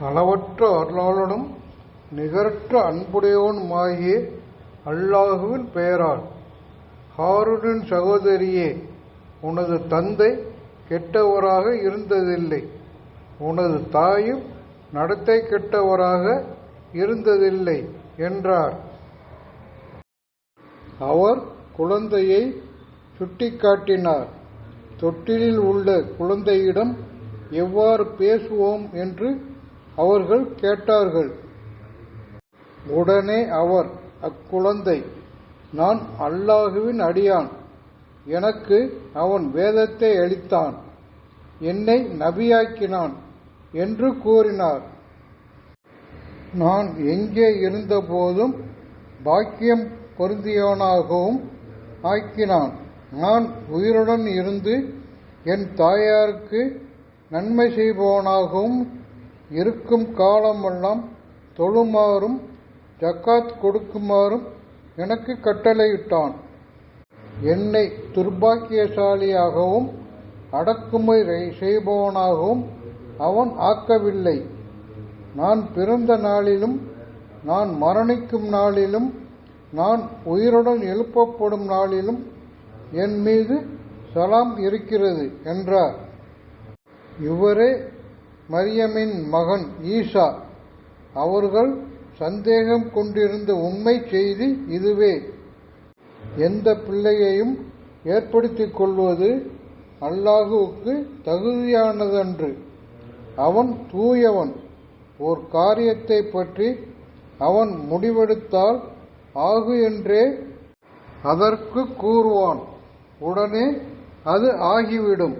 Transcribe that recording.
அளவற்ற அருளாளனும் நிகரற்ற அன்புடையவனுமாகிய அல்லாஹுவின் பெயரால் ஹாரூனின் சகோதரியே உனது தந்தை கெட்டவராக இருந்ததில்லை. உனது தாயும் நடத்தை கெட்டவராக இருந்ததில்லை என்றார். அவர் குழந்தையை சுட்டிக்காட்டினார். தொட்டிலில் உள்ள குழந்தையிடம் எவ்வாறு பேசுவோம் என்று அவர்கள் கேட்டார்கள். உடனே அவர் அக்குழந்தை நான் அல்லாஹுவின் அடியான். எனக்கு அவன் வேதத்தை அளித்தான். என்னை நபியாக்கினான் என்று கூறினார். நான் எங்கே இருந்தபோதும் பாக்கியம் பொருந்தியவனாகவும் ஆக்கினான். நான் உயிருடன் இருந்து என் தாயாருக்கு நன்மை செய்பவனாகவும் இருக்கும் காலமெல்லாம் தொழுமாறும் ஜக்காத் கொடுக்குமாறும் எனக்கு கட்டளையிட்டான். என்னை துர்பாக்கியசாலியாகவும் அடக்குமுறை செய்பவனாகவும் அவன் ஆக்கவில்லை. நான் பிறந்த நாளிலும் நான் மரணிக்கும் நாளிலும் நான் உயிருடன் எழுப்பப்படும் நாளிலும் என் மீது சலாம் இருக்கிறது என்றார். இவரே மரியமின் மகன் ஈசா அவர்கள் சந்தேகம் கொண்டிருந்த உண்மை செய்தி இதுவே. எந்த பிள்ளையையும் ஏற்படுத்திக் கொள்வது அல்லாஹுவுக்கு தகுதியானதன்று. அவன் தூயவன். ஓர் காரியத்தை பற்றி அவன் முடிவெடுத்தால் ஆகு என்றே அதற்கு கூறுவான். உடனே அது ஆகிவிடும்.